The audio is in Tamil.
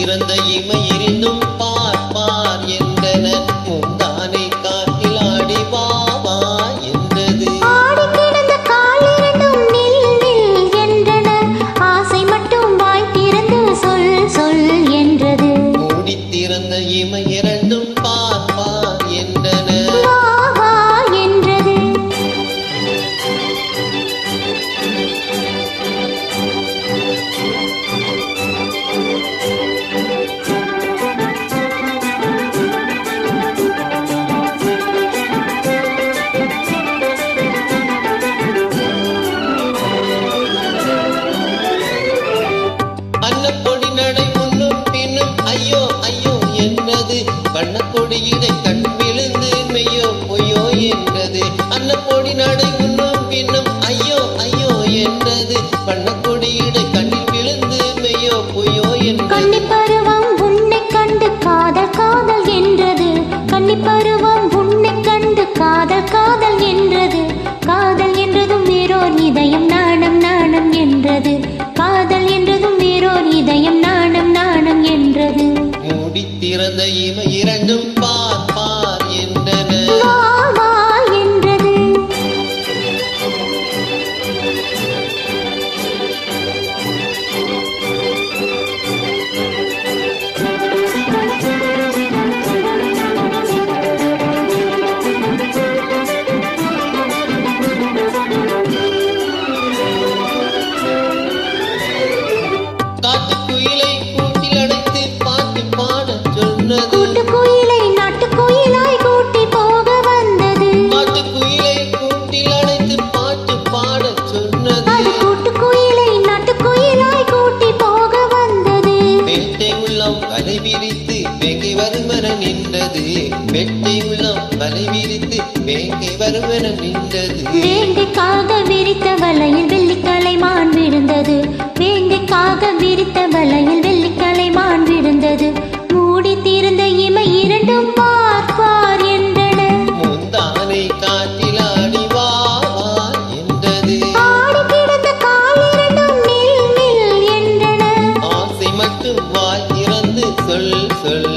திறந்த இமைய வண்ணக்கொடியினை கண் விழுந்து மெய்யோ பொய்யோ என்றது. அன்னப்பொடி நடை முன்னும் பின்னும் ஐயோ ஐயோ என்றது. வண்ணக்கொடியினை கண்ணில் விழுந்து மெய்யோ பொய்யோ என்றது. பருவம் உன்னை கண்டு காதல் காதல் என்றது. கன்னிப் பருவம் உன்னை கண்டு காதல் காதல் என்றது. காதல் என்றதும் வேறோர் இதயம் நாணம் நாணம் என்றது. காதல் என்றதும் வேறோர் இதயம் மூடி திறந்த இமை இரண்டும் பார் பார் என்றன வா வேங்கை வருமன நின்றது. வேட்டை உள்ளம் வலை விரித்து வேங்கை வருமன நின்றது. வேங்கைக்காக விரித்த வலையில் வெள்ளிக்கலை மான் விழுந்தது. வேங்கைக்காக விரித்த வலையில் வெள்ளிக்கலை மான் விழுந்தது. மூடி திறந்த இமை இரண்டும் பார் பார் என்றன. முந்தானை காட்டில் ஆடி வா வா என்றது. ஆடி கிடந்த காலிரண்டும் நில் நில் என்றன. ஆசை மட்டும் வாய் திறந்து சொல் சொல்